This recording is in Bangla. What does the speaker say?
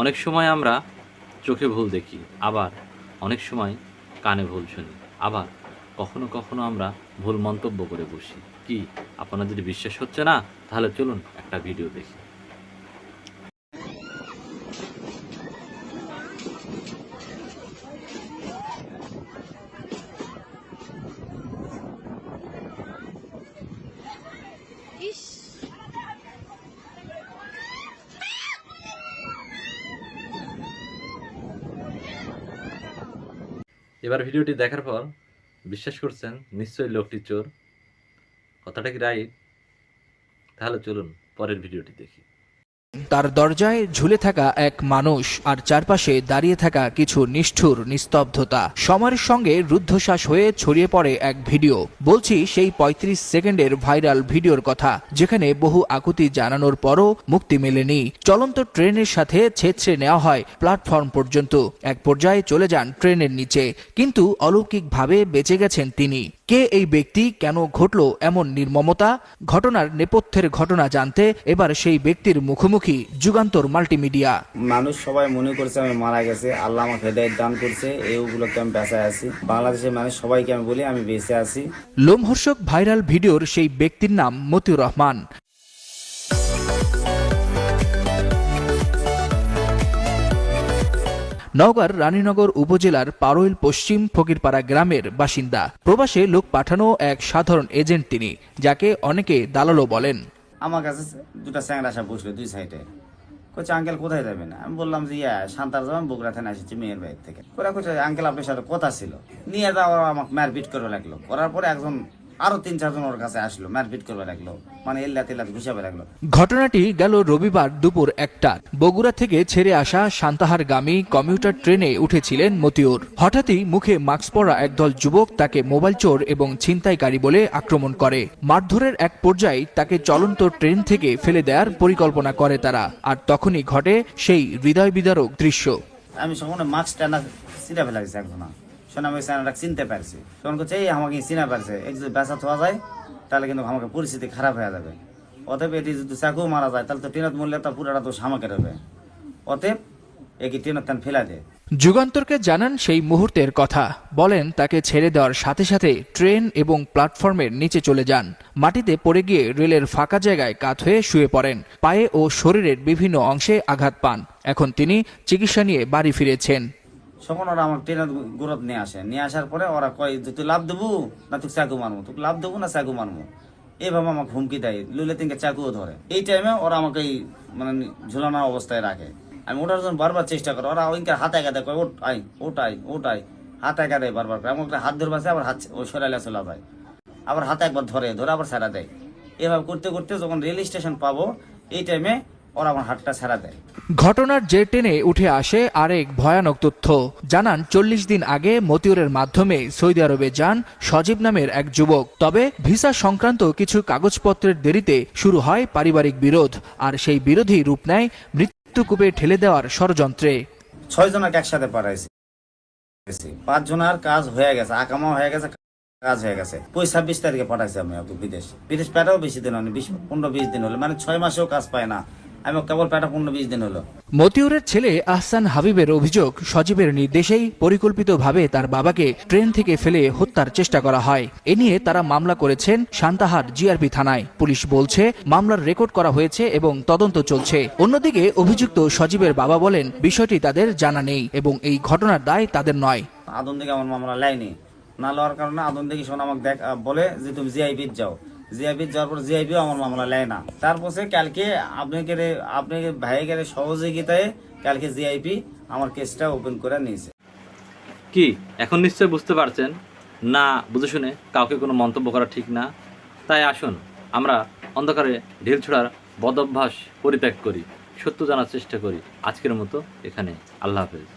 অনেক সময় আমরা চোখে ভুল দেখি, আবার অনেক সময় কানে ভুল শুনি, আবার কখনো কখনো আমরা ভুল মন্তব্য করে বসি। কি আপনার যদি বিশ্বাস হচ্ছে না, তাহলে চলুন একটা ভিডিও দেখি। এবার ভিডিওটি দেখার পর বিশ্বাস করছেন নিশ্চয়ই লোকটি চোর। কথাটা কি রাইট তাহলে চলুন পরের ভিডিওটি দেখি। তার দরজায় ঝুলে থাকা এক মানুষ আর চারপাশে দাঁড়িয়ে থাকা কিছু নিষ্ঠুর নিস্তব্ধতা। সময়ের সঙ্গে রুদ্ধশ্বাস হয়ে ছড়িয়ে পড়ে এক ভিডিও। বলছি সেই ৩৫ সেকেন্ডের ভাইরাল ভিডিওর কথা, যেখানে বহু আকুতি জানানোর পরও মুক্তি মেলেনি। চলন্ত ট্রেনের সাথে ছেঁচড়ে নেওয়া হয় প্ল্যাটফর্ম পর্যন্ত। এক পর্যায়ে চলে যান ট্রেনের নিচে। কিন্তু অলৌকিকভাবে বেঁচে গেছেন তিনি। কে এই ব্যক্তি কেন ঘটল এমন নির্মমতা? ঘটনার নেপথ্যের ঘটনা জানতে এবার সেই ব্যক্তির মুখোমুখি যুগান্তর মাল্টিমিডিয়া। মানুষ সবাই মনে করছে আমি মারা গেছে আল্লাহ আমাকে হেদায়ত দান করছে এইগুলোকে আমি বেঁচে আছি। বাংলাদেশের মানুষ সবাইকে আমি বলি আমি বেঁচে আছি। লোমহর্ষক ভাইরাল ভিডিওর সেই ব্যক্তির নাম মতিউর রহমান। নওগাঁর রানীনগর উপজেলার পারৈল পশ্চিম ফকিরপাড়া গ্রামের বাসিন্দা। প্রবাসে লোক পাঠানো এক সাধারণ এজেন্ট তিনি, যাকে অনেকে দালালও বলেন। আমার কাছে দুটা স্যাংরা আসা বসল দুই সাইডে। কচ্ছে আঙ্কেল, কোথায় যাবেন আমি বললাম যে, ইয়া সান্তার যাবেন বগুড়া থানা এসেছি, মেয়ের বাড়ির থেকে। ওরা কচ্ছে আঙ্কেল, আপনার সাথে কথা ছিল। নিয়ে যাওয়ার আমাকে মারপিট করে লাগল। করার পরে একজন আরও তিন চারজন ওর কাছে আসলো মারপিট করবে লাগল মানে এল্লাত এল্লাত ঘুষাবে লাগল ঘটনাটি গেল রবিবার দুপুর একটা। বগুড়া থেকে ছেড়ে আসা সান্তাহারগামী কমিউটার ট্রেনে উঠেছিলেন মতিউর। হঠাৎই মুখে মাস্ক পরা একদল যুবক তাকে মোবাইল চোর এবং ছিনতাইকারী বলে আক্রমণ করে। মারধরের এক পর্যায়ে তাকে চলন্ত ট্রেন থেকে ফেলে দেওয়ার পরিকল্পনা করে তারা আর তখনই ঘটে সেই হৃদয় বিদারক দৃশ্য। আমি সখন মাস্ক টানা চিনা ফেলা গেছে একজন। শোনা আমি স্যানাটা চিনতে পারছি। তখন করছে এই আমাকে চিনা পারছে। এক যদি বেচা থোয়া যায়, তাহলে কিন্তু আমাকে পরিস্থিতি খারাপ হয়ে যাবে। অতএব এটি যদি চাকু মারা যায়, তাহলে তো ট্রেনত মরলে তো পুরাটা দোষ আমাকে দেবে। অতএব একে ট্রেনের তান ফেলা দেয় যুগান্তরকে জানান সেই মুহূর্তের কথা। বলেন, তাকে ছেড়ে দেওয়ার সাথে সাথে ট্রেন এবং প্ল্যাটফর্মের নিচে চলে যান। মাটিতে পড়ে গিয়ে রেলের ফাঁকা জায়গায় কাত হয়ে শুয়ে পড়েন। পায়ে ও শরীরের বিভিন্ন অংশে আঘাত পান। এখন তিনি চিকিৎসা নিয়ে বাড়ি ফিরেছেন। তখন ওরা আমার ট্রেনের গুরত নিয়ে আসে। নিয়ে আসার পরে ওরা কয়, তুই লাভ দেবো? না, তুই চাকু মারবো। তুই লাভ দেবো না, চাকু মারবো? এইভাবে আমাকে হুমকি দেয়। লুলে তিনকে চাকুও ধরে। এই টাইমে ওরা আমাকে এই মানে ঝুলানোর অবস্থায় রাখে। আমি ওঠার জন্য বারবার চেষ্টা করি। ওরা ওইকে হাতে কাঁদে কয় ওট আই ওটাই ওটাই হাতে কাঁদে বারবার করে। একটা হাত ধরে বাসে, আবার হাত ওই সরাইলে চলা যায়। আবার হাতে একবার ধরে ধরে আবার ছাড়া দেয়। এভাবে করতে করতে যখন রেল স্টেশন পাবো, এই টাইমে ওরা আমার হাতটা ছাড়া দেয়। ঘটনার যে টেনে উঠে আসে আরেক ভয়ানক তথ্য। জানান চল্লিশ দিন আগে মতিউরের মাধ্যমে সৌদি আরবে যান সজীব নামের এক যুবক। তবে ভিসা সংক্রান্ত কিছু কাগজপত্রের দেরিতে শুরু হয় পারিবারিক বিরোধ আর সেই বিরোধী রূপ নেয় মৃত্যুকূপে ঠেলে দেওয়ার ষড়যন্ত্রে। ছয় জনকে একসাথে পাঠাইছি। পাঁচ জনের কাজ হয়ে গেছে আকামা হয়ে গেছে কাজ হয়ে গেছে। পঁচিশ ছাব্বিশ তারিখে পাঠাইছি আমি বিদেশ। বিদেশ পাঠাও বেশি দিন হয়নি বিশ পনেরো বিশ দিন হলো মানে ছয় মাসেও কাজ পায় না। আমি কেবল পাঠা পনেরো বিশ দিন হলো। মতিউরের ছেলে আহসান হাবিবের অভিযোগ সজীবের নির্দেশেই পরিকল্পিতভাবে তার বাবাকে ট্রেন থেকে ফেলে হত্যার চেষ্টা করা হয়। এ নিয়ে তারা মামলা করেছেন সান্তাহার জিআরপি থানায়। পুলিশ বলছে মামলার রেকর্ড করা হয়েছে এবং তদন্ত চলছে। অন্যদিকে অভিযুক্ত সজীবের বাবা বলেন বিষয়টি তাদের জানা নেই এবং এই ঘটনার দায় তাদের নয়। আদন থেকে আমার মামলা লাইনি না লওয়ার কারণে আদন থেকে শোন আমাকে দেখ বলে যে তুমি জিআইপি যাও। জিআইপি যাওয়ার পর জিআইপিও আমার মামলা নেয় না। তারপর কালকে আপনাকে আপনাকে ভাইকে রে সহযোগিতায় কালকে জিআইপি আমার কেসটা ওপেন করে নিয়েছে। কি? এখন নিশ্চয় বুঝতে পারছেন? না, বুঝে শুনে কাউকে কোনো মন্তব্য করা ঠিক না। তাই আসুন, আমরা অন্ধকারে ঢিল ছোড়ার বদভ্যাস পরিত্যাগ করি, সত্য জানার চেষ্টা করি। আজকের মতো এখানে। আল্লাহ হাফেজ।